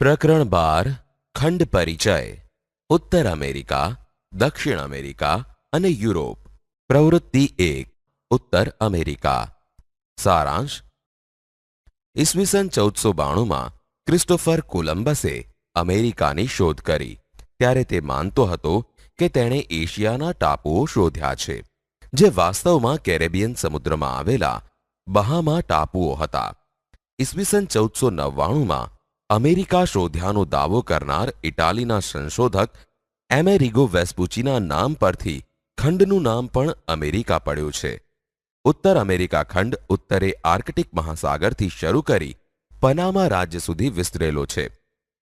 પ્રકરણ બાર, ખંડ પરિચય. ઉત્તર અમેરિકા, દક્ષિણ અમેરિકા અને યુરોપ. પ્રવૃત્તિ એક, ઉત્તર અમેરિકા. સારાંશ. ઈસવીસન ચૌદસો બાણુંમાં ક્રિસ્ટોફર કોલંબસે અમેરિકાની શોધ કરી. ત્યારે તે માનતો હતો કે તેણે એશિયાના ટાપુઓ શોધ્યા છે, જે વાસ્તવમાં કેરેબિયન સમુદ્રમાં આવેલા બહામા ટાપુઓ હતા. ઈસવીસન ચૌદસો નવ્વાણુંમાં અમેરિકા શોધ્યાનો દાવો કરનાર ઇટાલીના સંશોધક એમેરિગો વેસ્પુચીના નામ પરથી ખંડનું નામ પણ અમેરિકા પડ્યું છે. ઉત્તર અમેરિકા ખંડ ઉત્તરે આર્કટિક મહાસાગરથી શરૂ કરી પનામા રાજ્ય સુધી વિસ્તરેલો છે,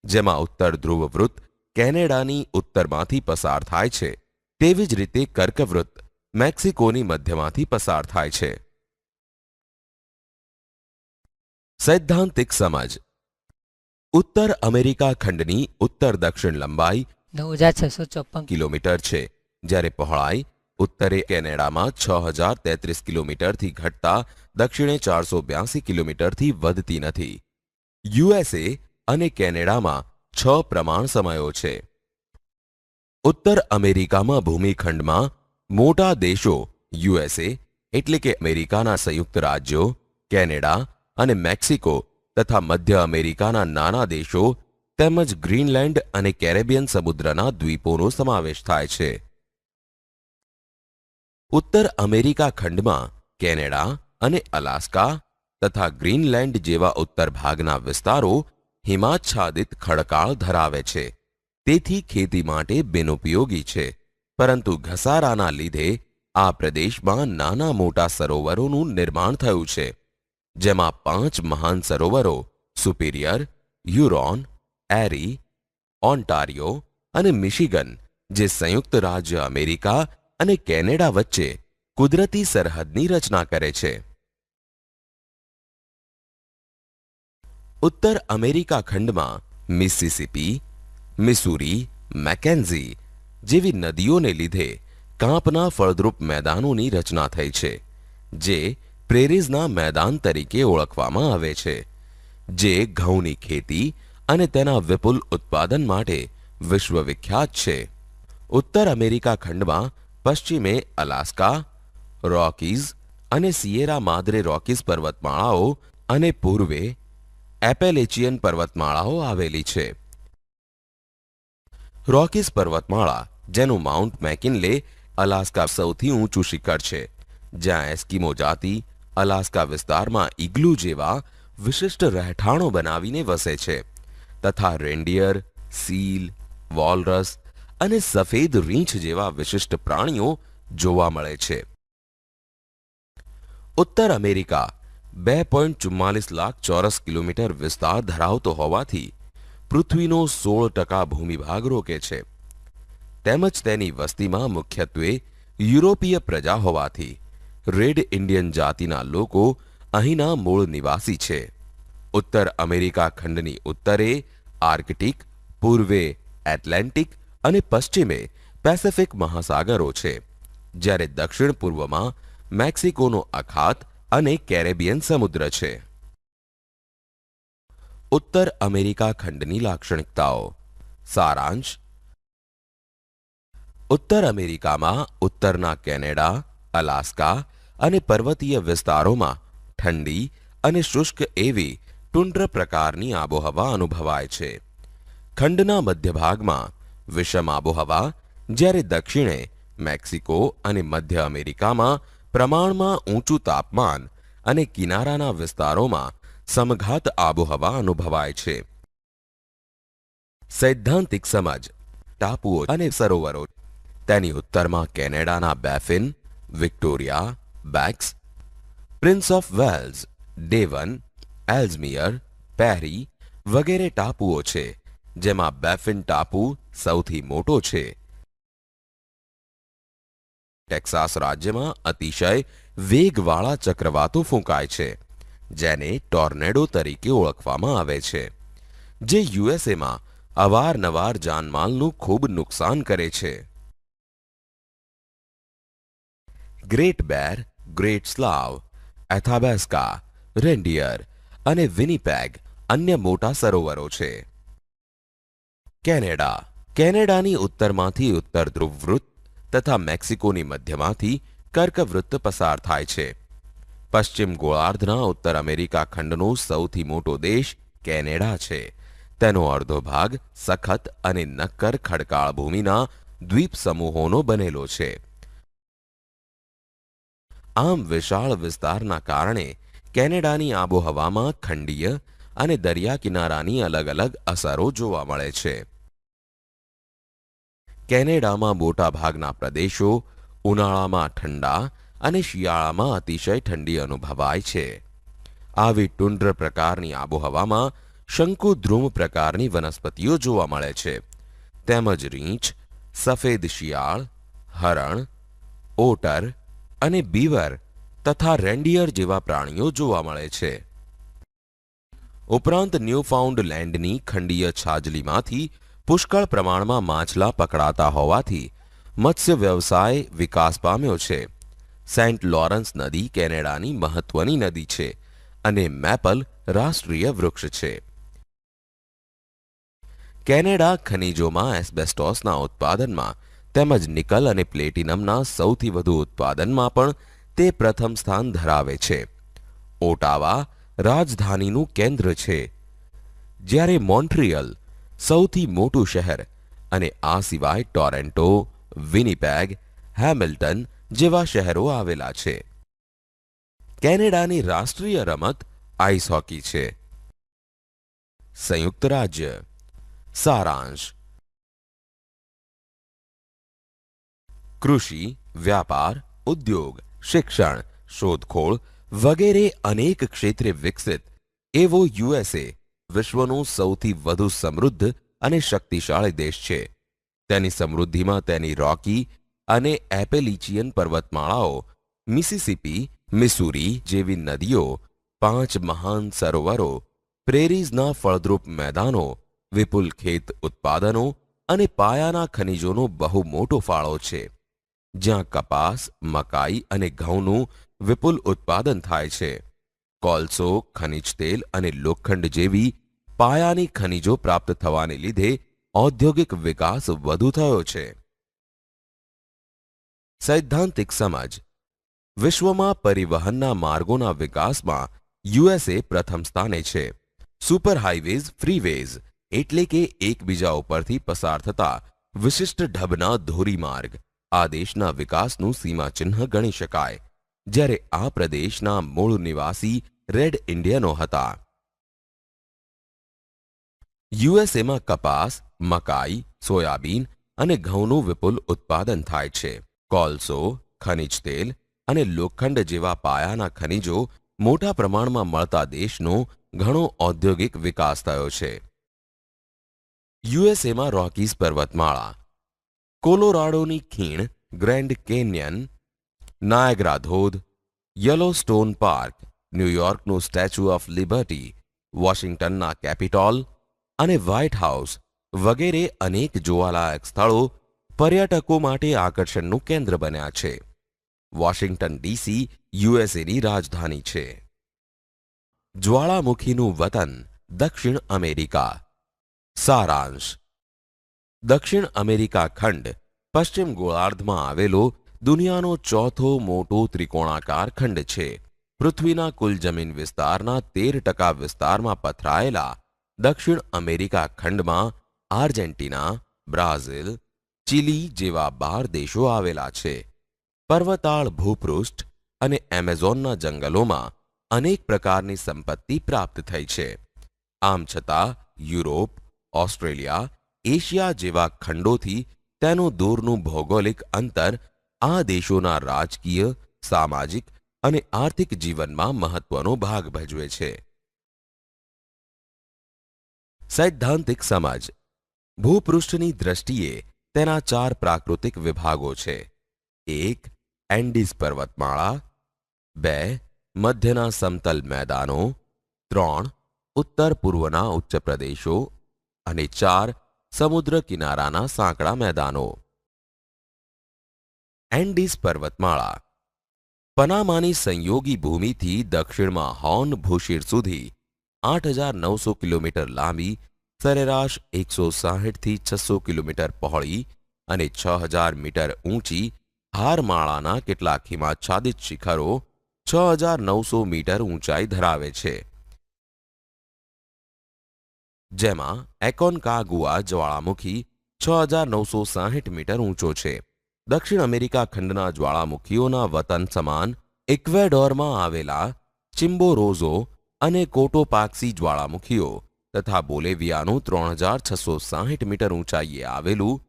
જેમાં ઉત્તર ધ્રુવવૃત્ત કેનેડાની ઉત્તરમાંથી પસાર થાય છે. તેવી જ રીતે કર્કવૃત્ત મેક્સિકોની મધ્યમાંથી પસાર થાય છે. સૈદ્ધાંતિક સમજ ઉત્તર અમેરિકા ખંડની ઉત્તર દક્ષિણ લંબાઈ નવ હજાર છસો ચોપન કિલોમીટર છે. જ્યારે પહોળાઈ ઉત્તરે કેનેડામાં છ હજાર તેત્રીસ કિલોમીટરથી ઘટતા દક્ષિણે ચારસો બ્યાસી કિલોમીટરથી વધતી નથી. યુએસએ અને કેનેડામાં છ પ્રમાણ સમયો છે. ઉત્તર અમેરિકામાં ભૂમિખંડમાં મોટા દેશો યુએસએ એટલે કે અમેરિકાના સંયુક્ત રાજ્યો કેનેડા અને મેક્સિકો તથા મધ્ય અમેરિકાના નાના દેશો તેમજ ગ્રીનલેન્ડ અને કેરેબિયન સમુદ્રના દ્વીપોનો સમાવેશ થાય છે. ઉત્તર અમેરિકા ખંડમાં કેનેડા અને અલાસ્કા તથા ગ્રીનલેન્ડ જેવા ઉત્તર ભાગના વિસ્તારો હિમાચ્છાદિત ખડકાળ ધરાવે છે. તેથી ખેતી માટે બિનઉપયોગી છે. પરંતુ ઘસારાના લીધે આ પ્રદેશમાં નાના મોટા સરોવરોનું નિર્માણ થયું છે. જેમાં પાંચ મહાન સરોવરો સુપિરિયર, યુરોન, એરી, ઓન્ટારિયો અને મિશિગન, જે સંયુક્ત રાજ્ય અમેરિકા અને કેનેડા વચ્ચે કુદરતી સરહદની રચના કરે છે. ઉત્તર અમેરિકા ખંડમાં મિસિસિપી, મિસુરી મેકેન્ઝી જેવી નદીઓને લીધે કાંપના ફળદ્રુપ મેદાનોની રચના થઈ છે, જે પ્રેરીઝના મેદાન તરીકે ઓળખવામાં આવે છે, જે ઘઉંની ખેતી અને તેના વિપુલ ઉત્પાદન માટે વિશ્વવિખ્યાત છે. ઉત્તર અમેરિકા ખંડમાં પશ્ચિમે અલાસ્કા, રોકીઝ અને સિયેરા માદ્રે રોકીઝ પર્વતમાળાઓ અને પૂર્વે એપેલેચિયન પર્વતમાળાઓ આવેલી છે. રોકીઝ પર્વતમાળા, જેનું માઉન્ટ મેકિનલે અલાસ્કા સૌથી ઊંચું શિખર છે, જ્યાં એસ્કિમો જાતિ અલાસ્કા વિસ્તારમાં ઇગ્લુ જેવા વિશિષ્ટ રહેઠાણો બનાવીને વસે છે, તથા રેન્ડિયર, સીલ, વોલરસ અને સફેદ રીંછ જેવા વિશિષ્ટ પ્રાણીઓ જોવા મળે છે. ઉત્તર અમેરિકા બે પોઈન્ટ ચુમ્માલીસ લાખ ચોરસ કિલોમીટર વિસ્તાર ધરાવતો હોવાથી પૃથ્વીનો સોળ ટકા ભૂમિભાગ રોકે છે. તેમજ તેની વસ્તીમાં મુખ્યત્વે યુરોપીય પ્રજા હોવાથી રેડ ઇન્ડિયન જાતિના લોકો અહીંના મૂળ નિવાસી છે. ઉત્તર અમેરિકા ખંડની ઉત્તરે આર્કટિક, પૂર્વે એટલાન્ટિક અને પશ્ચિમે પેસિફિક મહાસાગરો છે. જ્યારે દક્ષિણ પૂર્વમાં મેક્સિકોનો અખાત અને કેરેબિયન સમુદ્ર છે. ઉત્તર અમેરિકા ખંડની લાક્ષણિકતાઓ. સારાંશ. ઉત્તર અમેરિકામાં ઉત્તરના કેનેડા, અલાસ્કા અને પર્વતીય વિસ્તારોમાં ઠંડી અને શુષ્ક એવી ટુંડ્ર પ્રકારની આબોહવા અનુભવાય છે. ખંડના મધ્ય ભાગમાં વિષમ આબોહવા, જ્યારે દક્ષિણે મેક્સિકો અને મધ્ય અમેરિકામાં પ્રમાણમાં ઊંચું તાપમાન અને કિનારાના વિસ્તારોમાં સમઘાત આબોહવા અનુભવાય છે. સૈદ્ધાંતિક સમજ, ટાપુઓ અને સરોવરો. તેની ઉત્તરમાં કેનેડાના Baffin, Victoria Banks Prince of Wales Devon Ellesmere Parry વગેરે ટાપુઓ છે, જેમાં બેફિન ટાપુ સૌથી મોટો છે. ટેક્સાસ રાજ્યમાં અતિશય વેગવાળા ચક્રવાતો ફૂંકાય છે, જેને ટોર્નેડો તરીકે ઓળખવામાં આવે છે, જે યુએસએમાં અવારનવાર જાનમાલનું ખૂબ નુકસાન કરે છે. ગ્રેટ બેર ગ્રેટ સ્લાવ એથાબેસ્કા રેન્ડિયર અને વિનીપેગ અન્ય મોટા સરોવરો છે. કેનેડા. કેનેડાની ઉત્તરમાંથી ઉત્તર ધ્રુવ વૃત્ત તથા મેક્સિકોની મધ્યમાંથી કર્કવૃત્ત પસાર થાય છે. પશ્ચિમ ગોળાર્ધના ઉત્તર અમેરિકા ખંડનો સૌથી મોટો દેશ કેનેડા છે. તેનો અડધો ભાગ સખત અને નક્કર ખડકાળ ભૂમિના દ્વીપ સમૂહોનો બનેલો છે. આમ વિશાળ વિસ્તારના કારણે કેનેડાની આબોહવામાં ખંડીય અને દરિયા કિનારાની અલગ અલગ અસરો જોવા મળે છે. કેનેડામાં મોટાભાગના પ્રદેશો ઉનાળામાં ઠંડા અને શિયાળામાં અતિશય ઠંડી અનુભવાય છે. આવી ટુંડ્ર પ્રકારની આબોહવામાં શંકુદ્રુમ પ્રકારની વનસ્પતિઓ જોવા મળે છે. તેમજ રીંછ, સફેદ શિયાળ, હરણ, ઓટર અને બીવર તથા રેન્ડિયર જેવા પ્રાણીઓ જોવા મળે છે. ઉપરાંત ન્યૂફાઉન્ડ લેન્ડની ખંડીય છાજલીમાંથી પુષ્કળ પ્રમાણમાં માછલા પકડાતા હોવાથી મત્સ્ય વ્યવસાય વિકાસ પામ્યો છે. સેન્ટ લોરન્સ નદી કેનેડાની મહત્વની નદી છે અને મેપલ રાષ્ટ્રીય વૃક્ષ છે. કેનેડા ખનિજોમાં એસ્બેસ્ટોસના ઉત્પાદનમાં તેમજ નિકલ અને પ્લેટિનમના સૌથી વધુ ઉત્પાદનમાં પણ તે પ્રથમ સ્થાન ધરાવે છે. ઓટાવા રાજધાનીનું કેન્દ્ર છે. જ્યારે મોન્ટ્રિયલ સૌથી મોટું શહેર અને આ સિવાય ટોરેન્ટો, વિનિપેગ, હેમિલ્ટન જેવા શહેરો આવેલા છે. કેનેડાની રાષ્ટ્રીય રમત આઈસ હોકી છે. સંયુક્ત રાજ્ય. સારાંશ. કૃષિ, વ્યાપાર, ઉદ્યોગ, શિક્ષણ, શોધખોળ વગેરે અનેક ક્ષેત્રે વિકસિત. એવો યુએસએ વિશ્વનો સૌથી વધુ સમૃદ્ધ અને શક્તિશાળી દેશ છે. તેની સમૃદ્ધિમાં તેની રોકી અને એપેલિચિયન પર્વતમાળાઓ, મિસિસિપી, મિસુરી જેવી નદીઓ, પાંચ મહાન સરોવરો, પ્રેરીઝના ફળદ્રુપ મેદાનો, વિપુલ ખેત ઉત્પાદનો અને પાયાના ખનિજોનો બહુ મોટો ફાળો છે. જ્યાં કપાસ, મકાઈ અને ઘઉંનું વિપુલ ઉત્પાદન થાય છે. કોલસો, ખનિજ તેલ અને લોખંડ જેવી પાયાની ખનિજો પ્રાપ્ત થવાને લીધે ઔદ્યોગિક વિકાસ વધુ થયો છે. સૈદ્ધાંતિક સમજ. વિશ્વમાં પરિવહનના માર્ગોના વિકાસમાં યુએસએ પ્રથમ સ્થાને છે. સુપર હાઈવેઝ ફ્રીવેઝ એટલે કે એકબીજા ઉપરથી પસાર થતા વિશિષ્ટ ઢબના ધોરીમાર્ગ. આ દેશના વિકાસનું સીમાચિહ્ન ગણી શકાય. જ્યારે આ પ્રદેશના મૂળ નિવાસી રેડ ઇન્ડિયનો હતા. યુએસએમાં કપાસ, મકાઈ, સોયાબીન અને ઘઉંનું વિપુલ ઉત્પાદન થાય છે. કોલસો, ખનિજ તેલ અને લોખંડ જેવા પાયાના ખનિજો મોટા પ્રમાણમાં મળતા દેશનો ઘણો ઔદ્યોગિક વિકાસ થયો છે. યુએસએમાં રોકીઝ પર્વતમાળા કોલોરાડોની ખીણ, ગ્રેન્ડ કેન્યન નાયગ્રા ધોધ યલોસ્ટોન પાર્ક, ન્યૂયોર્કનું સ્ટેચ્યુ ઓફ લિબર્ટી, વોશિંગ્ટનના કેપિટોલ અને વ્હાઇટ હાઉસ વગેરે અનેક જોવાલાયક સ્થળો પર્યટકો માટે આકર્ષણનું કેન્દ્ર બન્યા છે. વોશિંગ્ટન ડીસી, યુએસએની રાજધાની છે. જ્વાળામુખીનું વતન દક્ષિણ અમેરિકા. સારાંશ દક્ષિણ અમેરિકા ખંડ પશ્ચિમ ગોળાર્ધમાં આવેલો દુનિયાનો ચોથો મોટો ત્રિકોણાકાર ખંડ છે. પૃથ્વીના કુલ જમીન વિસ્તારના તેર ટકા વિસ્તારમાં પથરાયેલા દક્ષિણ અમેરિકા ખંડમાં આર્જેન્ટિના, બ્રાઝિલ, ચીલી જેવા બાર દેશો આવેલા છે. પર્વતાળ ભૂપૃષ્ઠ અને એમેઝોનના જંગલોમાં અનેક પ્રકારની સંપત્તિ પ્રાપ્ત થઈ છે. આમ છતાં યુરોપ, ઓસ્ટ્રેલિયા એશિયા જેવા ખંડોથી તેનું દૂરનું ભૌગોલિક અંતર આ દેશોના રાજકીય, સામાજિક અને આર્થિક જીવનમાં મહત્વનો ભાગ ભજવે છે. સૈદ્ધાંતિક સમાજ. ભૂપૃષ્ઠની દ્રષ્ટિએ તેના ચાર પ્રાકૃતિક વિભાગો છે. એક એન્ડીઝ પર્વતમાળા. બે, મધ્યના સમતલ મેદાનો. ત્રણ ઉત્તર પૂર્વના ઉચ્ચ પ્રદેશો. અને ચાર સમુદ્ર કિનારાના સાંકડા મેદાનો. એન્ડીઝ પર્વતમાળા. પનામાની સંયોગી ભૂમિથી દક્ષિણમાં હોર્ન ભૂશીર સુધી આઠ હજાર નવસો કિલોમીટર લાંબી, સરેરાશ એકસો સાહીઠથી છસો કિલોમીટર પહોળી અને છ હજાર મીટર ઊંચી હારમાળાના કેટલાક હિમાચ્છાદિત શિખરો છ હજાર નવસો મીટર ઊંચાઈ ધરાવે છે. જેમાં એકોનકાગુઆ જ્વાળામુખી છ હજાર નવસો સાહીઠ મીટર ઊંચો છે. દક્ષિણ અમેરિકા ખંડના જ્વાળામુખીઓના વતન સમાન ઇક્વેડોરમાં આવેલા ચિમ્બોરોઝો અને કોટોપાક્સી જ્વાળામુખીઓ તથા બોલેવિયાનું ત્રણ હજાર છસો સાહીઠ મીટર ઊંચાઈએ આવેલું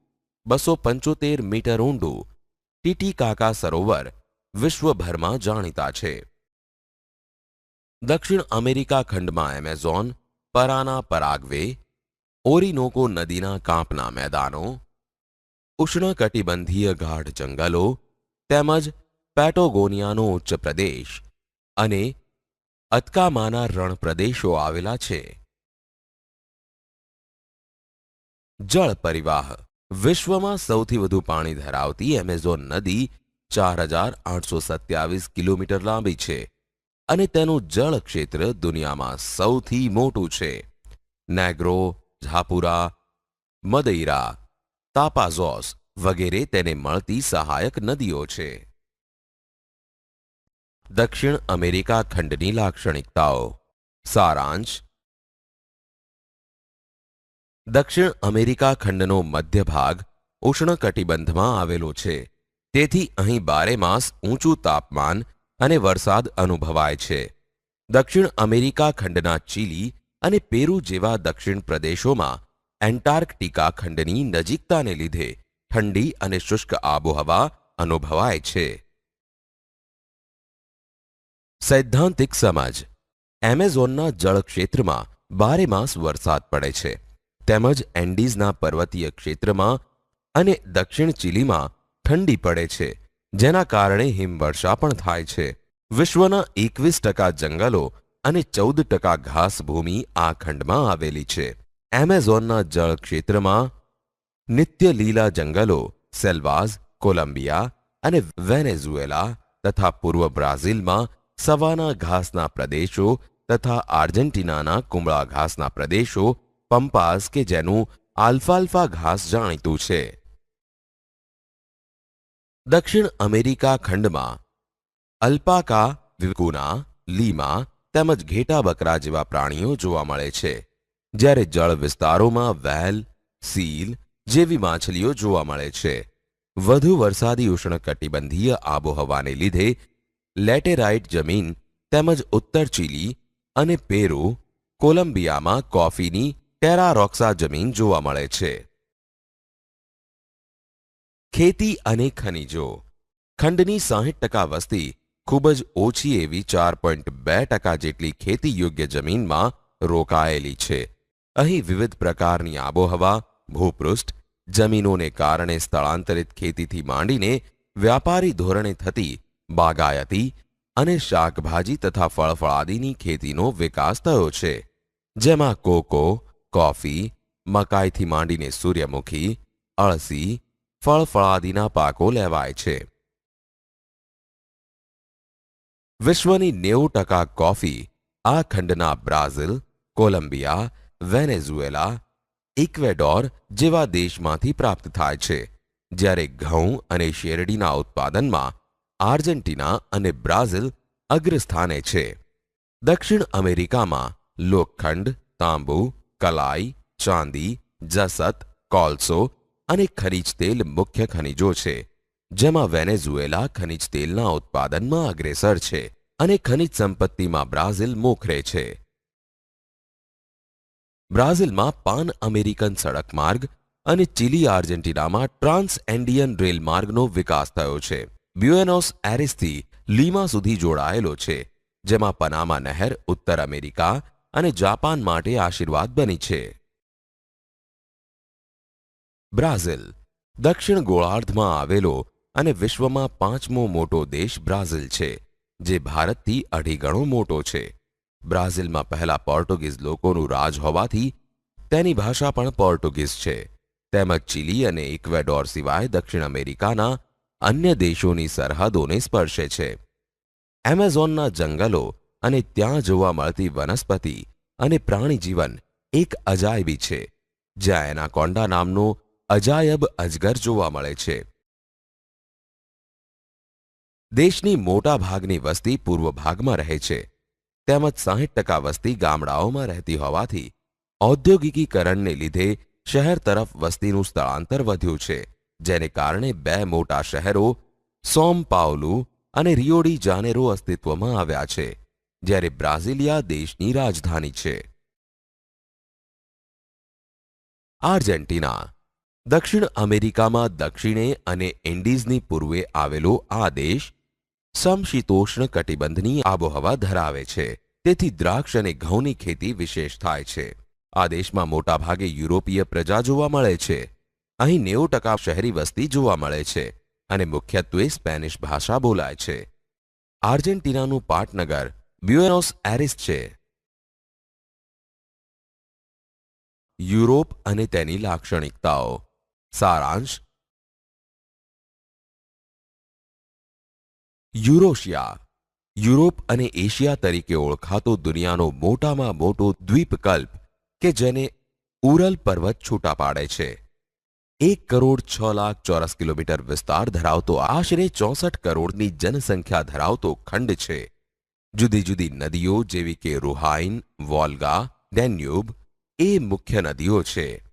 બસો પંચોતેર મીટર ઊંડું ટીટીકાકા સરોવર વિશ્વભરમાં જાણીતા છે. દક્ષિણ અમેરિકા ખંડમાં એમેઝોન પરાના પરાગ્વે ઓરિનોકો નદીના કાંપના મેદાનો ઉષ્ણકટિબંધીય ગાઢ જંગલો, તેમજ પેટોગોનિયાનો ઉચ્ચ પ્રદેશ અને અતકામાના રણ પ્રદેશો આવેલા છે. જળ પરિવાહ વિશ્વમાં સૌથી વધુ પાણી ધરાવતી એમેઝોન નદી ચાર હજાર આઠસો સત્યાવીસ કિલોમીટર લાંબી છે. અને તેનું જળ ક્ષેત્ર દુનિયામાં સૌથી મોટું છે. નેગ્રો ઝાપુરા, મદૈરા તાપાઝોસ વગેરે તેને મળતી સહાયક નદીઓ છે. દક્ષિણ અમેરિકા ખંડની લાક્ષણિકતાઓ. સારાંશ. દક્ષિણ અમેરિકા ખંડનો મધ્ય ભાગ ઉષ્ણકટિબંધમાં આવેલો છે. તેથી અહીં બારે માસ ઊંચું તાપમાન અને વરસાદ અનુભવાય છે. દક્ષિણ અમેરિકા ખંડના ચીલી અને પેરુ જેવા દક્ષિણ પ્રદેશોમાં એન્ટાર્કટિકા ખંડની નજીકતાને લીધે ઠંડી અને શુષ્ક આબોહવા અનુભવાય છે. સૈદ્ધાંતિક સમજ. એમેઝોનના જળક્ષેત્રમાં બારે માસ વરસાદ પડે છે. તેમજ એન્ડીઝના પર્વતીય ક્ષેત્રમાં અને દક્ષિણ ચીલીમાં ઠંડી પડે છે. જેના કારણે હિમવર્ષા પણ થાય છે. વિશ્વના એકવીસ ટકા જંગલો અને ચૌદ ટકા ઘાસભૂમિ આ ખંડમાં આવેલી છે. એમેઝોનના જળ ક્ષેત્રમાં નિત્ય લીલા જંગલો, સેલ્વાઝ, કોલંબિયા અને વેનેઝુએલા તથા પૂર્વ બ્રાઝિલમાં સવાના ઘાસના પ્રદેશો તથા આર્જેન્ટિનાના કુમળા ઘાસના પ્રદેશો, પંપાસ કે જેનું આલ્ફાલ્ફા ઘાસ જાણીતું છે. દક્ષિણ અમેરિકા ખંડમાં અલ્પાકા, વિકુના, લીમા તેમજ ઘેટા બકરા જેવા પ્રાણીઓ જોવા મળે છે, જ્યારે જળ વિસ્તારોમાં વેલ, સીલ જેવી માછલીઓ જોવા મળે છે. વધુ વરસાદી ઉષ્ણકટિબંધીય આબોહવાને લીધે લેટેરાઇટ જમીન તેમજ ઉત્તર ચીલી અને પેરુ, કોલંબિયામાં કોફીની ટેરારોક્સા જમીન જોવા મળે છે. ખેતી અને ખનિજો. ખંડની સાહીઠ ટકા વસ્તી ખૂબ જ ઓછી એવી ચાર પોઈન્ટ બે ટકા જેટલી ખેતી યોગ્ય જમીનમાં રોકાયેલી છે. અહીં વિવિધ પ્રકારની આબોહવા, ભૂપૃષ્ઠ, જમીનોને કારણે સ્થળાંતરિત ખેતીથી માંડીને વ્યાપારી ધોરણે થતી બાગાયતી અને શાકભાજી તથા ફળફળાદીની ખેતીનો વિકાસ થયો છે. જેમાં કોકો, કોફી, મકાઈથી માંડીને સૂર્યમુખી, અળસી ફળફળાદીના પાકો લેવાય છે. વિશ્વની નેવું ટકા કોફી આ ખંડના બ્રાઝિલ, કોલંબિયા, વેનેઝુએલા, ઇક્વેડોર જેવા દેશમાંથી પ્રાપ્ત થાય છે, જ્યારે ઘઉં અને શેરડીના ઉત્પાદનમાં આર્જેન્ટિના અને બ્રાઝિલ અગ્રસ્થાને છે. દક્ષિણ અમેરિકામાં લોખંડ તાંબુ, કલાઈ, ચાંદી, જસત, કોલસો અને ખનીજ તેલ મુખ્ય ખનિજો છે, જેમાં વેનેઝુએલા ખનીજ તેલના ઉત્પાદનમાં અગ્રેસર છે અને ખનિજ સંપત્તિમાં બ્રાઝિલ મોખરે છે. બ્રાઝિલમાં પાન અમેરિકન સડક માર્ગ અને ચીલી આર્જેન્ટિનામાં ટ્રાન્સ એન્ડિયન રેલ માર્ગનો વિકાસ થયો છે. બ્યુએનોસ એરિસથી લીમા સુધી જોડાયેલો છે, જેમાં પનામા નહેર, ઉત્તર અમેરિકા અને જાપાન માટે આશીર્વાદ બની છે. બ્રાઝિલ. દક્ષિણ ગોળાર્ધમાં આવેલો અને વિશ્વમાં પાંચમો મોટો દેશ બ્રાઝિલ છે, જે ભારતથી અઢી ગણો મોટો છે. બ્રાઝિલમાં પહેલા પોર્ટુગીઝ લોકોનું રાજ હોવાથી તેની ભાષા પણ પોર્ટુગીઝ છે. તેમજ ચીલી અને ઇક્વેડોર સિવાય દક્ષિણ અમેરિકાના અન્ય દેશોની સરહદોને સ્પર્શે છે. એમેઝોનના જંગલો અને ત્યાં જોવા મળતી વનસ્પતિ અને પ્રાણીજીવન એક અજાયબી છે, જ્યાં એનાકોન્ડા નામનો અજાયબ અજગર જોવા મળે છે. દેશની મોટા ભાગની વસ્તી પૂર્વ ભાગમાં રહે છે. તેમજ સાહીઠ ટકા વસ્તી ગામડાઓમાં રહેતી હોવાથી ઔદ્યોગિકીકરણને લીધે શહેર તરફ વસ્તીનું સ્થળાંતર વધ્યું છે, જેને કારણે બે મોટા શહેરો, સોમ પાઉલુ અને રિયોડી જાનેરો અસ્તિત્વમાં આવ્યા છે, જ્યારે બ્રાઝિલિયા દેશની રાજધાની છે. આર્જેન્ટિના દક્ષિણ અમેરિકામાં દક્ષિણે અને ઇન્ડીઝની પૂર્વે આવેલો આ દેશ સમશીતોષ્ણ કટિબંધની આબોહવા ધરાવે છે. તેથી દ્રાક્ષ અને ઘઉંની ખેતી વિશેષ થાય છે. આ દેશમાં મોટાભાગે યુરોપીય પ્રજા જોવા મળે છે. અહીં નેવું ટકા શહેરી વસ્તી જોવા મળે છે અને મુખ્યત્વે સ્પેનિશ ભાષા બોલાય છે. આર્જેન્ટિનાનું પાટનગર બ્યુએનોસ એરિસ છે. યુરોપ અને તેની લાક્ષણિકતાઓ. સારાંશ. યુરોશિયા, યુરોપ અને એશિયા તરીકે ઓળખાતો દુનિયાનો મોટામાં મોટો દ્વીપકલ્પ કે જેને ઉરલ પર્વત છૂટા પાડે છે. એક કરોડ છ લાખ ચોરસ કિલોમીટર વિસ્તાર ધરાવતો, આશરે ચોસઠ કરોડની જનસંખ્યા ધરાવતો ખંડ છે. જુદી જુદી નદીઓ જેવી કે રૂહાઇન, વોલ્ગા, ડેન્યુબ એ મુખ્ય નદીઓ છે.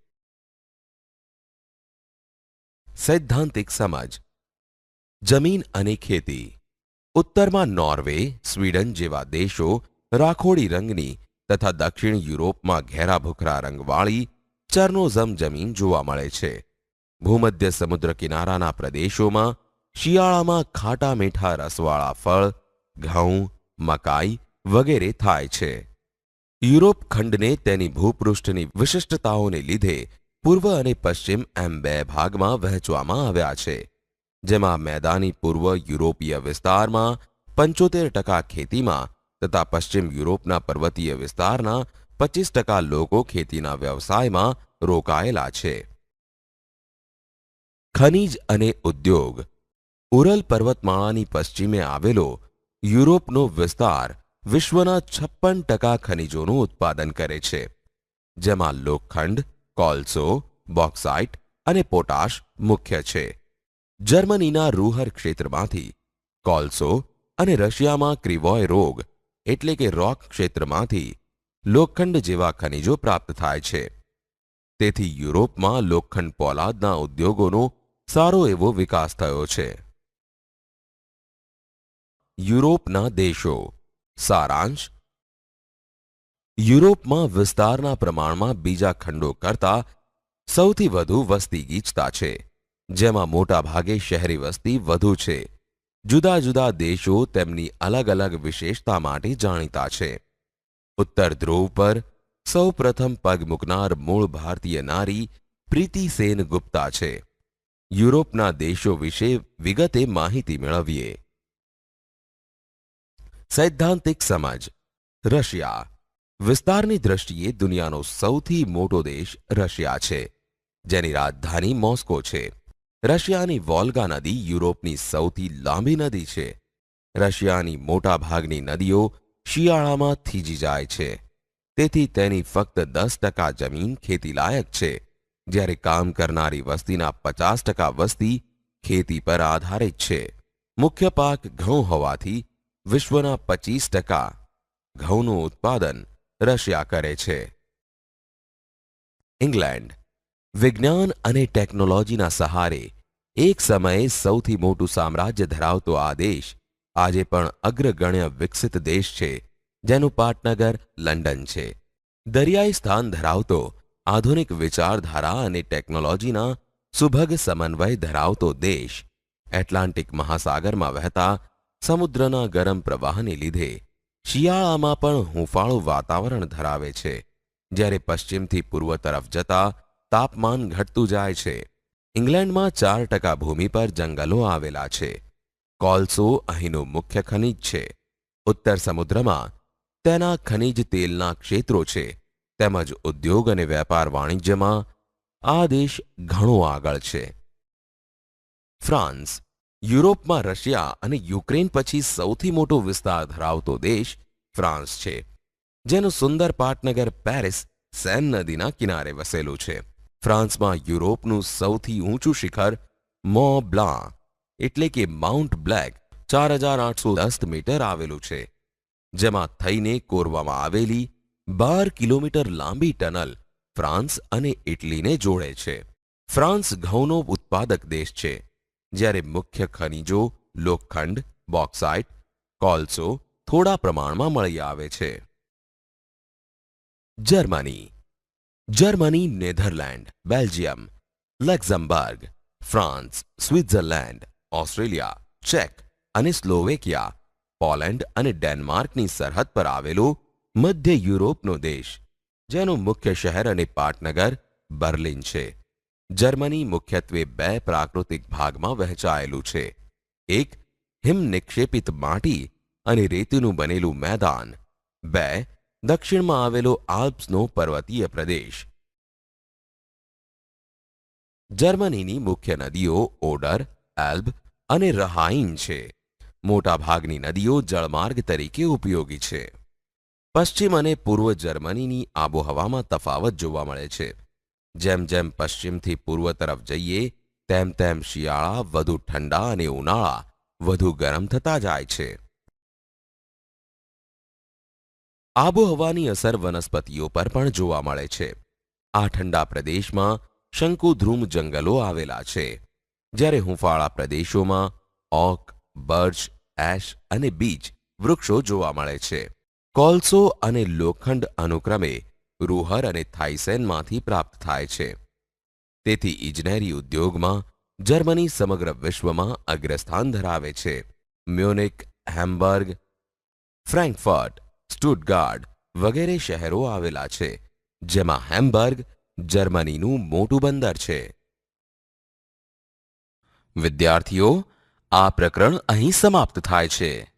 સૈદ્ધાંતિક સમજ. જમીન અને ખેતી. ઉત્તરમાં નોર્વે, સ્વીડન જેવા દેશો રાખોડી રંગની તથા દક્ષિણ યુરોપમાં ઘેરા ભૂખરા રંગવાળી ચર્નોઝમ જમીન જોવા મળે છે. ભૂમધ્ય સમુદ્ર કિનારાના પ્રદેશોમાં શિયાળામાં ખાટા મીઠા રસવાળા ફળ, ઘઉં, મકાઈ વગેરે થાય છે. યુરોપ ખંડને તેની ભૂપૃષ્ઠની વિશિષ્ટતાઓને લીધે પૂર્વ અને પશ્ચિમ એમ બે ભાગમાં વહેંચવામાં આવ્યા છે, જેમાં મેદાની પૂર્વ યુરોપીય વિસ્તારમાં પંચોતેર ટકા ખેતીમાં તથા પશ્ચિમ યુરોપના પર્વતીય વિસ્તારના પચીસ ટકા લોકો ખેતીના વ્યવસાયમાં રોકાયેલા છે. ખનિજ અને ઉદ્યોગ. ઉરલ પર્વતમાળાની પશ્ચિમે આવેલો યુરોપનો વિસ્તાર વિશ્વના છપ્પન ટકા ખનિજોનું ઉત્પાદન કરે છે, જેમાં લોખંડ કોલસો, બોક્સાઇટ અને પોટાશ મુખ્ય છે. જર્મનીના રૂહર ક્ષેત્રમાંથી કોલસો અને રશિયામાં ક્રિવોય રોગ એટલે કે રોક ક્ષેત્રમાંથી લોખંડ જેવા ખનિજો પ્રાપ્ત થાય છે. તેથી યુરોપમાં લોખંડ પોલાદના ઉદ્યોગોનો સારો એવો વિકાસ થયો છે. યુરોપના દેશો સારાંશ યુરોપમાં વિસ્તારના પ્રમાણમાં બીજા ખંડો કરતા સૌથી વધુ વસ્તી ગીચતા છે, જેમાં મોટાભાગે શહેરી વસ્તી વધુ છે. જુદા જુદા દેશો તેમની અલગ અલગ વિશેષતા માટે જાણીતા છે. ઉત્તર ધ્રુવ પર સૌ પ્રથમ પગ મૂકનાર મૂળ ભારતીય નારી પ્રીતિ સેન ગુપ્તા છે. યુરોપના દેશો વિશે વિગતે માહિતી મેળવીએ. સૈદ્ધાંતિક સમજ, રશિયા વિસ્તારની દ્રષ્ટિએ દુનિયાનો સૌથી મોટો દેશ રશિયા છે, જેની રાજધાની મોસ્કો છે. રશિયાની વોલ્ગા નદી યુરોપની સૌથી લાંબી નદી છે. રશિયાની મોટાભાગની નદીઓ શિયાળામાં થીજી જાય છે. તેથી તેની ફક્ત દસ ટકા જમીન ખેતીલાયક છે, જ્યારે કામ કરનારી વસ્તીના પચાસ ટકા વસ્તી ખેતી પર આધારિત છે. મુખ્ય પાક ઘઉં હોવાથી વિશ્વના પચીસ ટકા ઘઉંનું ઉત્પાદન રશિયા કરે છે. ઇંગ્લેન્ડ. વિજ્ઞાન અને ટેકનોલોજીના સહારે એક સમયે સૌથી મોટું સામ્રાજ્ય ધરાવતો આ દેશ આજે પણ અગ્રગણ્ય વિકસિત દેશ છે, જેનું પાટનગર, લંડન છે. દરિયાઈ સ્થાન ધરાવતો, આધુનિક વિચારધારા અને ટેકનોલોજીના સુભગ સમન્વય ધરાવતો દેશ, એટલાન્ટિક મહાસાગરમાં વહેતા સમુદ્રના ગરમ પ્રવાહને લીધે શિયાળામાં પણ હૂંફાળું વાતાવરણ ધરાવે છે. જ્યારે પશ્ચિમથી પૂર્વ તરફ જતા તાપમાન ઘટતું જાય છે. ઇંગ્લેન્ડમાં ચાર ટકા ભૂમિ પર જંગલો આવેલા છે. કોલસો અહીંનું મુખ્ય ખનિજ છે. ઉત્તર સમુદ્રમાં તેના ખનિજ તેલના ક્ષેત્રો છે. તેમજ ઉદ્યોગ અને વેપાર વાણિજ્યમાં આ દેશ ઘણો આગળ છે. ફ્રાન્સ યુરોપમાં રશિયા અને યુક્રેન પછી સૌથી મોટો વિસ્તાર ધરાવતો દેશ ફ્રાન્સ છે, જેનું સુંદર પાટનગર પેરિસ સેન નદીના કિનારે વસેલું છે. ફ્રાન્સમાં યુરોપનું સૌથી ઊંચું શિખર મો બ્લાં એટલે કે માઉન્ટ બ્લેક, ચાર હજાર આઠસો દસ મીટર આવેલું છે, જેમાં થઈને કોરવામાં આવેલી બાર કિલોમીટર લાંબી ટનલ ફ્રાન્સ અને ઇટલીને જોડે છે. ફ્રાન્સ ઘઉંનો ઉત્પાદક દેશ છે. જ્યારે મુખ્ય ખનિજો, લોખંડ, બોક્સાઇટ, કોલસો થોડા પ્રમાણમાં મળી આવે છે. Germany. Germany, Netherlands, Belgium, Luxembourg, France, Switzerland, Australia, check અને સ્લોવેકિયા, પોલેન્ડ અને ડેનમાર્કની સરહદ પર આવેલો મધ્ય યુરોપનો દેશ, જેનું મુખ્ય શહેર અને પાટનગર બર્લિન છે. જર્મની મુખ્યત્વે બે પ્રાકૃતિક ભાગમાં વહેંચાયેલું છે. એક હિમ નિક્ષેપિત માટી અને રેતીનું બનેલું મેદાન. બે, દક્ષિણમાં આવેલો આલ્પ્સનો પર્વતીય પ્રદેશ. જર્મનીની મુખ્ય નદીઓ ઓડર એલ્બ અને રહાઇન છે. મોટાભાગની નદીઓ જળમાર્ગ તરીકે ઉપયોગી છે. પશ્ચિમ અને પૂર્વ જર્મનીની આબોહવામાં તફાવત જોવા મળે છે. જેમ જેમ પશ્ચિમથી પૂર્વ તરફ જઈએ, તેમ તેમ શિયાળા વધુ ઠંડા અને ઉનાળા વધુ ગરમ થતા જાય છે. આબોહવાની અસર વનસ્પતિઓ પર પણ જોવા મળે છે. આ ઠંડા પ્રદેશમાં શંકુધ્રુમ જંગલો આવેલા છે, જ્યારે હુંફાળા પ્રદેશોમાં ઓક, બર્ચ, એશ અને બીચ વૃક્ષો જોવા મળે છે. કોલસો અને લોખંડ અનુક્રમે રૂહર અને થાઇસેનમાંથી પ્રાપ્ત થાય છે. તેથી ઇજનેરી ઉદ્યોગમાં જર્મની સમગ્ર વિશ્વમાં અગ્રસ્થાન ધરાવે છે. મ્યુનિક, હેમ્બર્ગ, ફ્રેન્કફર્ટ, સ્ટુટગાર્ડ વગેરે શહેરો આવેલા છે, જેમાં હેમ્બર્ગ જર્મનીનું મોટું બંદર છે. વિદ્યાર્થીઓ, આ પ્રકરણ અહીં સમાપ્ત થાય છે.